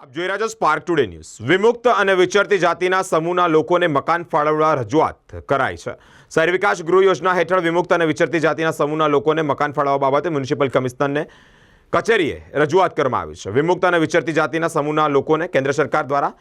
આપ જોઈ રહ્યા છો સ્પાર્ક ટુડે ન્યૂઝ વિમુક્ત અને વિચરતી જાતિના સમૂહના લોકોને મકાન ફાળવવા રજૂઆત કરાઈ છે. શહેર વિકાસ ગૃહ યોજના હેઠળ વિમુક્ત અને વિચરતી જાતિના સમૂહના લોકોને મકાન ફાળવવા બાબતે મ્યુનિસિપલ કમિશનરને કચેરીએ રજૂઆત કરવામાં આવી છે. વિમુક્ત અને વિચરતી જાતિના સમૂહના લોકોને કેન્દ્ર સરકાર દ્વારા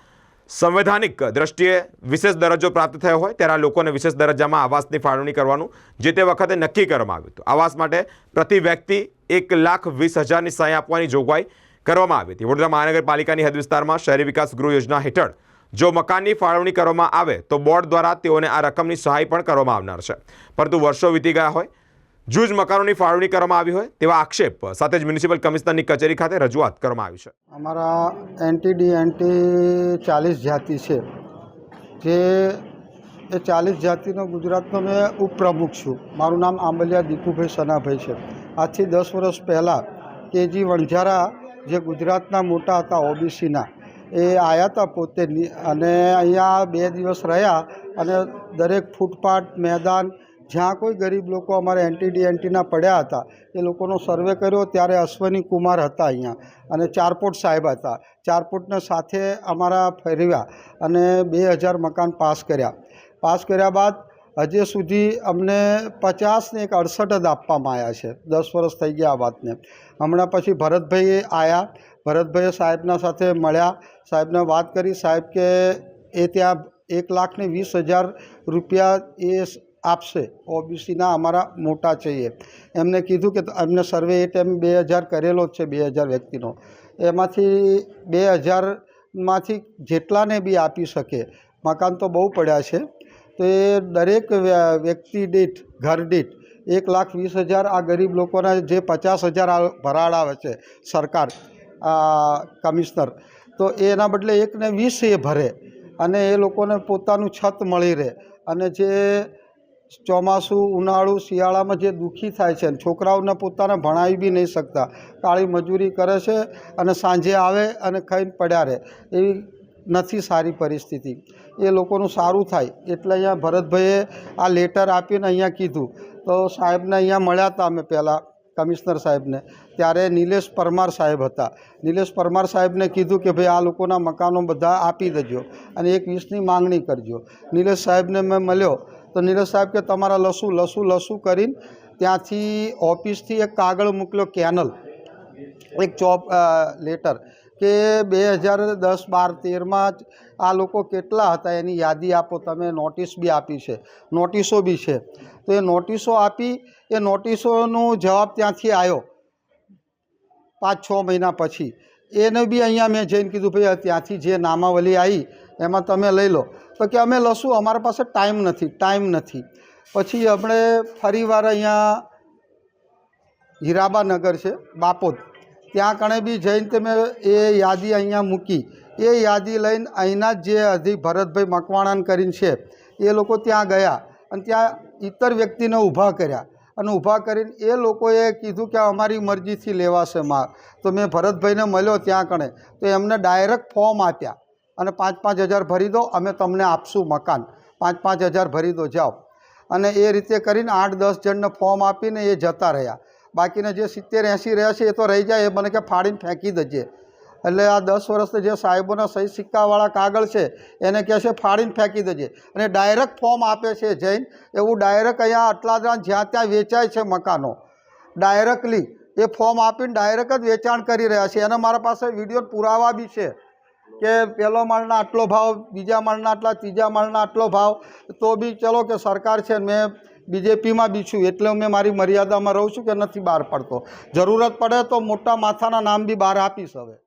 સંવૈધાનિક દ્રષ્ટિએ વિશેષ દરજ્જો પ્રાપ્ત થયો હોય ત્યારે લોકોને વિશેષ દરજ્જામાં આવાસની ફાળવણી કરવાનું જે તે વખતે નક્કી કરવામાં આવ્યું હતું. આવાસ માટે પ્રતિ વ્યક્તિ એક લાખ વીસ હજારની સહાય આપવાની જોગવાઈ કરવામાં આવી હતી. વડોદરા મહાનગરપાલિકાની હદ વિસ્તારમાં શહેરી વિકાસ ગૃહ યોજના હેઠળ જો મકાનની ફાળવણી કરવામાં આવે, તો બોર્ડ દ્વારા તેઓને આ રકમની સહાય પણ કરવામાં આવનાર છે. પરંતુ વર્ષો વીતી ગયા હોય, જૂજ મકાનોની ફાળવણી કરવામાં આવી હોય, તેવા આક્ષેપ સાથે જ મ્યુનિસિપલ કમિશનરની કચેરી ખાતે રજૂઆત કરવામાં આવી છે. અમારા એનટીડી એનટી ચાલીસ જાતિ છે. જે એ ચાલીસ જાતિનો ગુજરાતનો મેં ઉપપ્રમુખ છું. મારું નામ આંબલિયા દીપુભાઈ સનાભાઈ છે. આજથી દસ વર્ષ પહેલાં કેજી વણઝારા જે ગુજરાતના મોટા હતા ઓબીસીના, એ આવ્યા હતા પોતે અને અહીંયા બે દિવસ રહ્યા અને દરેક ફૂટપાથ, મેદાન, જ્યાં કોઈ ગરીબ લોકો અમારે એનટીડી એનટીના પડ્યા હતા, એ લોકોનો સર્વે કર્યો ત્યારે અશ્વની કુમાર હતા અહીંયા અને ચારપોટ સાહેબ હતા. ચારપોટને સાથે અમારા ફેરવ્યા અને બે હજાર મકાન પાસ કર્યા. પાસ કર્યા બાદ હજી સુધી અમને પચાસ ને એક અડસઠ જ આપવામાં આવ્યા છે. દસ વર્ષ થઈ ગયા આ વાતને. હમણાં પછી ભરતભાઈએ આવ્યા ભરતભાઈએ સાહેબના સાથે મળ્યા. સાહેબને વાત કરી. સાહેબ કે એ ત્યાં એક લાખને વીસ હજાર રૂપિયા એ આપશે. ઓબીસીના અમારા મોટા છે એ એમને કીધું કે એમને સર્વે એ ટાઈમ બે હજાર કરેલો જ છે, બે હજાર વ્યક્તિનો. એમાંથી બે હજારમાંથી જેટલાને બી આપી શકે. મકાન તો બહુ પડ્યા છે. તો દરેક વ્યક્તિ દીઠ, ઘર દીઠ એક લાખ વીસ હજાર આ ગરીબ લોકોના જે પચાસ હજાર ભરાડ આવે છે સરકાર કમિશનર, તો એના બદલે એકને વીસ એ ભરે અને એ લોકોને પોતાનું છત મળી રહે. અને જે ચોમાસું, ઉનાળું, શિયાળામાં જે દુઃખી થાય છે છોકરાઓને પોતાને ભણાવી બી નહીં શકતા. કાળી મજૂરી કરે છે અને સાંજે આવે અને ખાઈને પડ્યા રહે. એવી નથી સારી પરિસ્થિતિ. એ લોકોનું સારું થાય. એટલે અહીંયા ભરતભાઈએ આ લેટર આપીને અહીંયા કીધું. તો સાહેબને અહીંયા મળ્યા હતા અમે પહેલાં, કમિશનર સાહેબને. ત્યારે નિલેશ પરમાર સાહેબ હતા. નિલેશ પરમાર સાહેબને કીધું કે ભાઈ આ લોકોના મકાનો બધા આપી દેજો અને એક વીસની માંગણી કરજો. નિલેશ સાહેબને મેં મળ્યો. તો નિલેશ સાહેબ કે તમારા લસું લસું લસું કરીને ત્યાંથી ઓફિસથી એક કાગળ મોકલ્યો કેનલ. એક ચોપ લેટર કે બે હજાર દસ બાર તેરમાં આ લોકો કેટલા હતા એની યાદી આપો, તમે નોટિસ બી આપી છે, નોટિસો બી છે. તો એ નોટિસો આપી, એ નોટિસોનો જવાબ ત્યાંથી આવ્યો પાંચ છ મહિના પછી. એને બી અહીંયા મેં જઈને કીધું, ભાઈ ત્યાંથી જે નામાવલી આવી એમાં તમે લઈ લો. તો કે, અમે લશું, અમારા પાસે ટાઈમ નથી ટાઈમ નથી. પછી આપણે ફરીવાર અહીંયા હીરાબાનગર છે, બાપોદ. ત્યાં કણે બી જઈને તમે એ યાદી અહીંયા મૂકી. એ યાદી લઈને અહીંના જ અધિક ભરતભાઈ મકવાણાન કરીને છે, એ લોકો ત્યાં ગયા અને ત્યાં ઇતર વ્યક્તિને ઊભા કર્યા અને ઊભા કરીને એ લોકોએ કીધું કે અમારી મરજીથી લેવાશે માલ. તો મેં ભરતભાઈને મળ્યો ત્યાં કણે. તો એમને ડાયરેક્ટ ફોર્મ આપ્યા અને પાંચ પાંચ હજાર ભરી દો, અમે તમને આપશું મકાન. પાંચ પાંચ હજાર ભરી દો, જાઓ. અને એ રીતે કરીને આઠ દસ જણને ફોર્મ આપીને એ જતા રહ્યા. બાકીના જે સિત્તેર, એંસી રહ્યા છે એ તો રહી જાય, એ મને કે ફાડીને ફેંકી દેજે. એટલે આ દસ વર્ષથી જે સાહેબોના સહી સિક્કાવાળા કાગળ છે, એને કહે છે ફાડીને ફેંકી દેજે. અને ડાયરેક્ટ ફોર્મ આપે છે જૈન, એવું ડાયરેક્ટ અહીંયા અટલાદરા જ્યાં ત્યાં વેચાય છે મકાનો. ડાયરેક્ટલી એ ફોર્મ આપીને ડાયરેક્ટ જ વેચાણ કરી રહ્યા છે. એને મારા પાસે વીડિયો પુરાવા બી છે કે પહેલો માળના આટલો ભાવ, બીજા માળના આટલા, ત્રીજા માળના આટલો ભાવ, તો બી ચલો કે સરકાર છે મેં બીજેપીમાં બી છું એટલે મેં મારી મર્યાદામાં રહું છું કે નથી બહાર પડતો. જરૂરત પડે તો મોટા માથાના નામ બી બહાર આપીશ હવે.